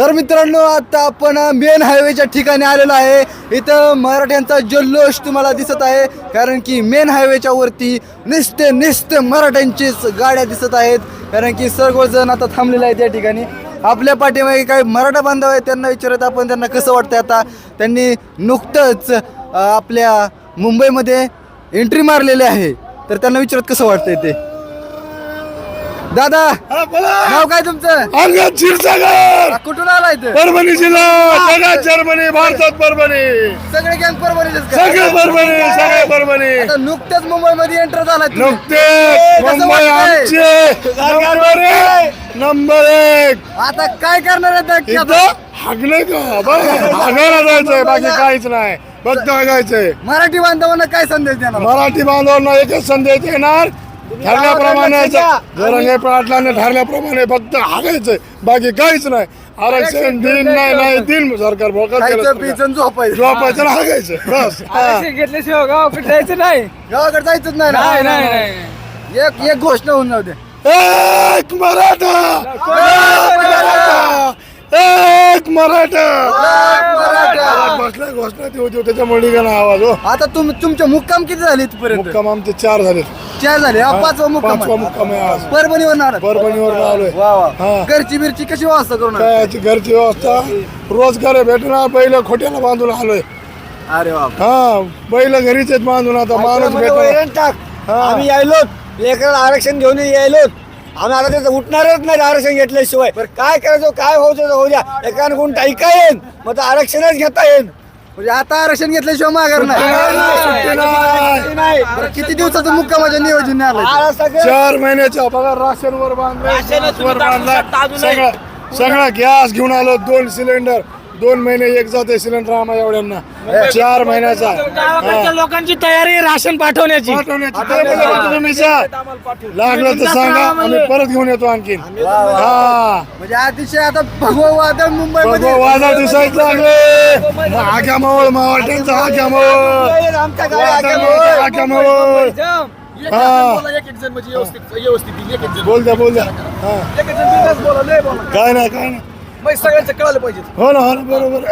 तर मित्रांनो आता आपण मेन हायवेच्या ठिकाणी आलेलो आहे. इथं मराठ्यांचा जल्लोष तुम्हाला दिसत आहे कारण की मेन हायवेच्या वरती निस्ते निस्ते मराठ्यांचीच गाड्या दिसत आहेत कारण की सर्वजण आता थांबलेले आहेत या ठिकाणी. आपल्या पाठीमागे काही मराठा बांधव आहेत त्यांना विचारत आपण त्यांना कसं वाटतं आता? त्यांनी नुकतंच आपल्या मुंबईमध्ये एंट्री मारलेली आहे. तर त्यांना विचारत कसं वाटतंय ते? दादा नाव काय तुमचं? अंगद क्षीरसागर. कुठून आलाय ते परभणी जिल्हा जर्मनी भारतात परभणी. सगळे गँग परभणीचेच का? सगळे परभणी सगळे परभणी. आता नुकत्याच मुंबईमध्ये एंटर झाला नुकते कसं मुंबई? आमचे. नंबर एक आता काय करणार हागले का? हागायला जायचंय बाकी काहीच नाही. फक्त हागायचंय. मराठी बांधवांना काय संदेश देणार? मराठी बांधवांना एकच संदेश येणार ठरल्याप्रमाणे जरंगे पाटलाने ठरल्याप्रमाणे फक्त हागायचंय बाकी काहीच नाही. आरक्षण दिन नाही नाही दिन सरकार पियचं झोपायचं. हागायचं बस. आरक्षण घेतल्याशिवाय गावाकडे जायचं नाही. गावाकडे जायचंच नाही एक एक घोषणा होऊन जाऊ दे. एक मराठा. एक मराठा. घोषणा ती होती त्याच्यामुळे निघाला आवाज हो. आता तुम तुमचे मुक्काम किती झाले इथपर्यंत? मुक्काम आमचे चार झाले चार झाले. हा पाचवा मुक्काम पाचवा. मुक्काम आहे आज. परभणीवर परभणीवर आलोय. वा वा. हा. घरची बिरची कशी व्यवस्था करून आला? काय याची घरची व्यवस्था? रोजगार भेटणार बैल खोट्याला बांधून आलोय. अरे हा बैल घरीच आहेत बांधून. आता माणूस भेटणार हा. आम्ही यायलो लेकराला आरक्षण घेऊन यायलो आम्ही आता तिथं उठणारच नाही आरक्षण घेतल्याशिवाय. काय करायचं काय व्हायचं ते होऊ द्या. एकानं कोण ऐका येईन. मग तर आरक्षणच घेता येईन. म्हणजे आता आरक्षण घेतल्याशिवाय माघार नाही. नाही. किती दिवसाचं मुक्कामाच्या नियोजन आलं चार महिन्याच्या पगार राशन वर बांधलं. वर बांधला सगळं सगळा गॅस घेऊन आलो दोन सिलेंडर. दोन महिने एक जाते सिलेंडर आम्हाला एवढ्यांना. चार महिन्याचा. लोकांची तयारी राशन पाठवण्याची. लागलं तर सांगा. आम्ही परत घेऊन येतो आणखीन. हा. म्हणजे अतिशय आता भगवा वादळ मुंबईमध्ये बघू वाजा दिसायला लागले. आग्या मावळ मावळ्यांचा आग्या मावळ आमच्या वादळाचा आग्या मावळ हा. बोल द्या बोल द्या. काय नाही काय नाही. सगळ्यांचं कळालं पाहिजे. हो ना हो ना बरोबर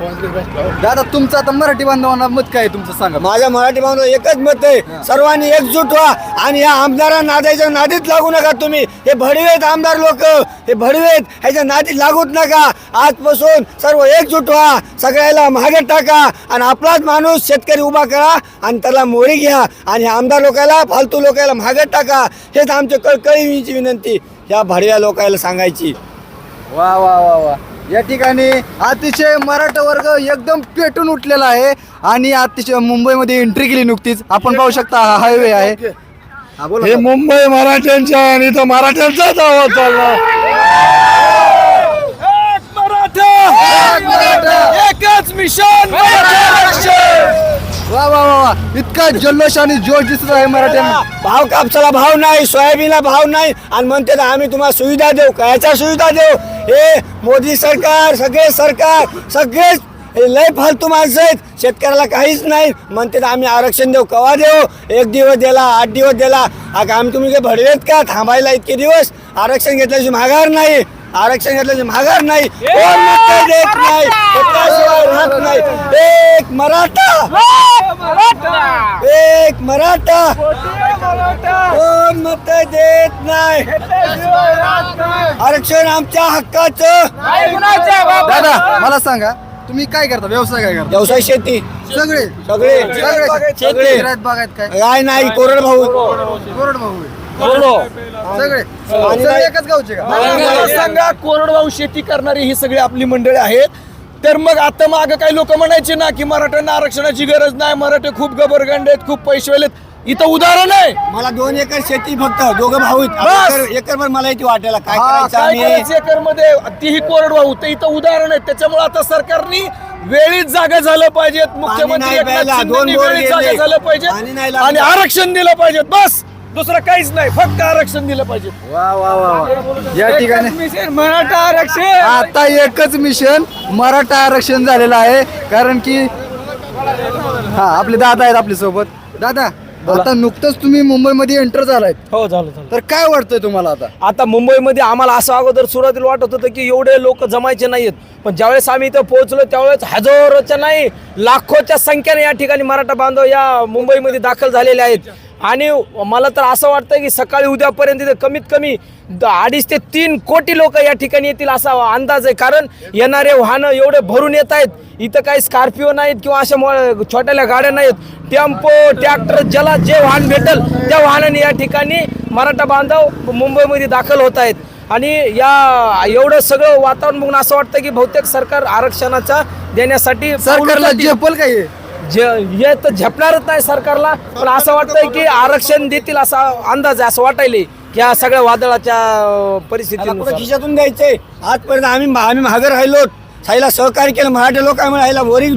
दादा तुमचं आता मराठी बांधवांना मत काय आहे तुमचं सांगा? माझ्या मराठी बांधव एकच मत आहे. सर्वांनी एकजूट व्हा आणि या आमदारा नादाच्या नादीत लागू नका तुम्ही. हे भडवेत आमदार लोक. हे भडवेत ह्याच्या नादीत लागूच नका. आजपासून सर्व एकजूट व्हा. सगळ्याला मागे टाका आणि आपलाच माणूस शेतकरी उभा करा आणि त्याला मोरी घ्या आणि आमदार लोकांना फालतू लोकांना मागे टाका. हेच आमचे कळकळीची विनंती. या भडव्या लोकांना सांगायची. वा वा वा वा. या ठिकाणी अतिशय मराठा वर्ग एकदम पेटून उठलेला आहे. आणि अतिशय मुंबईमध्ये एंट्री केली नुकतीच. आपण पाहू शकता हा हायवे आहे. हा बोला हे मुंबई मराठ्यांच्या आणि इथं मराठ्यांचाच आवाज चालला. एक मराठा! एकच मिशन वा वा वा वा. इतका जल्लोष आणि जोश दिसत आहे मराठ्यांना. भाव कापसाला भाव नाही सोयाबीनला भाव नाही. आणि म्हणते ना आम्ही तुम्हाला सुविधा देऊ कायच्या सुविधा देऊ? हे मोदी सरकार सगळे सरकार सगळेच हे लय फालतू माणसं आहेत. शेतकऱ्याला काहीच नाही. म्हणते आम्ही आरक्षण देऊ. कवा देऊ? एक दिवस दिला आठ दिवस दिला. अगं आम्ही तुम्ही काही भडवेत का? थांबायला इतके दिवस. आरक्षण घेतल्याची माघार नाही. आरक्षण घेतल्याची माघार नाही कोण मतं देत नाही राहत नाही. एक मराठा! एक मराठा! कोण मत देत नाही. आरक्षण आमच्या हक्काचं. दादा मला सांगा तुम्ही काय करता? व्यवसाय काय करता? व्यवसाय शेती. सगळे. सगळे. सगळे. सगळे. शेतात बागायत काय? काय नाही. कोरड भाऊ. कोरड भाऊ. सगळे. सगळे एकच गावचे का? मला सांगा कोरडवाहू शेती करणारी ही सगळी आपली मंडळी आहेत. तर मग आता माग काही लोक म्हणायचे ना की मराठ्यांना आरक्षणाची गरज नाही. मराठे खूप गबरगंड आहेत खूप पैसे आहेत इथं उदाहरण आहे. मला दोन एकर शेती फक्त. दोघं भाऊ आहेत. बस. एकर- एकरभर मला इथे वाटायला काय हा, करायचं काय आम्ही? करायचं एकरमध्ये? तीही कोरडवाहू तर इथं उदाहरण आहे. त्याच्यामुळे आता सरकारने वेळीच जागा झालं पाहिजेत. मुख्यमंत्री एकनाथ वेळीच जागा. झालं पाहिजे. आणि आरक्षण दिलं पाहिजे बस. दुसरं काहीच नाही. फक्त आरक्षण दिलं पाहिजे वा वा वा वा. या ठिकाणी मराठा आरक्षण. आता एकच मिशन मराठा आरक्षण झालेलं आहे. कारण की हा आपले दादा आहेत आपल्यासोबत दादा. आता नुकतंच तुम्ही मुंबईमध्ये एंटर झालाय. हो झालं झालं. तर काय वाटतंय तुम्हाला आता? आता मुंबईमध्ये आम्हाला असं अगोदर सुरुवातीला वाटत होतं की एवढे लोक जमायचे नाहीत पण ज्यावेळेस आम्ही इथं पोहोचलो त्यावेळेस हजारोच्या नाही लाखोच्या संख्येने या ठिकाणी मराठा बांधव या मुंबईमध्ये दाखल झालेले आहेत. आणि मला तर असं वाटतं की सकाळी उद्यापर्यंत इथं कमीत कमी अडीच ते तीन कोटी लोक या ठिकाणी येतील असा अंदाज आहे कारण येणारे वाहनं एवढे भरून येत आहेत इथं काही स्कॉर्पिओ नाहीत किंवा अशा छोट्याल्या गाड्या नाहीत टेम्पो ट्रॅक्टर ज्याला जे वाहन भेटेल त्या वाहनाने या ठिकाणी मराठा बांधव मुंबईमध्ये दाखल होत आहेत आणि या एवढं सगळं वातावरण बघून असं वाटतं की बहुतेक सरकार आरक्षणाचा देण्यासाठी सरकारला उचलतील. झेपल काय हे? जे हे तर झेपणारच नाही सरकारला. पण असं वाटतंय की आरक्षण देतील असा अंदाज आहे असं वाटायले की या सगळ्या वादळाच्या कुठं खिशातून द्यायचंय आजपर्यंत आम्ही आम्ही मागे राहिलो. साईला सहकार्य केलं मराठी लोकांमुळे ह्याला वरी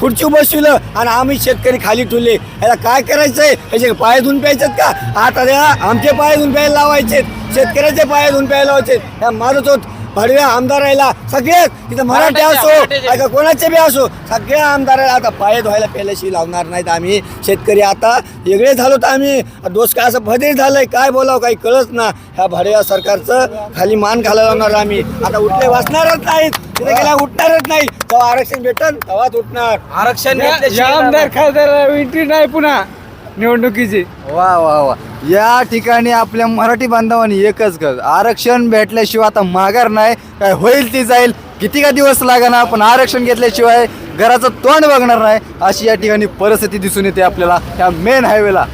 खुर्ची बसविलं आणि आम्ही शेतकरी खाली ठेवले. ह्याला काय करायचंय? ह्याचे पाय धुवून प्यायचेत का? आता आमचे पाय धुवून प्यायला लावायचे शेतकऱ्याचे पाय धुवून प्यायला लावायचे मारत होत भडव्या आमदाराला सगळेच तिथं मराठी असो आता कोणाचे बी असो सगळ्या आमदाराला आता पाय धुवायला प्यायल्याशी लावणार नाहीत आम्ही. शेतकरी आता वेगळे झालो तर आम्ही दोष काय असं भदे झालंय काय बोलावं काही कळत ना. ह्या भाड्या सरकारचं खाली मान घालायला लावणार आम्ही. आता उठले वाचणारच नाहीत. तिथे गेल्या उठणारच नाही. तेव्हा आरक्षण भेटन तेव्हाच उठणार. आरक्षण आमदार खासदार एंट्री नाही पुन्हा निवडणुकीची. वा वा वा. या ठिकाणी आपल्या मराठी बांधवांनी एकच कर. आरक्षण भेटल्याशिवाय आता माघार नाही. काय होईल ती जाईल. किती का दिवस लागणार पण आरक्षण घेतल्याशिवाय घराचं तोंड बघणार नाही. अशी या ठिकाणी परिस्थिती दिसून येते आपल्याला. या मेन हायवेला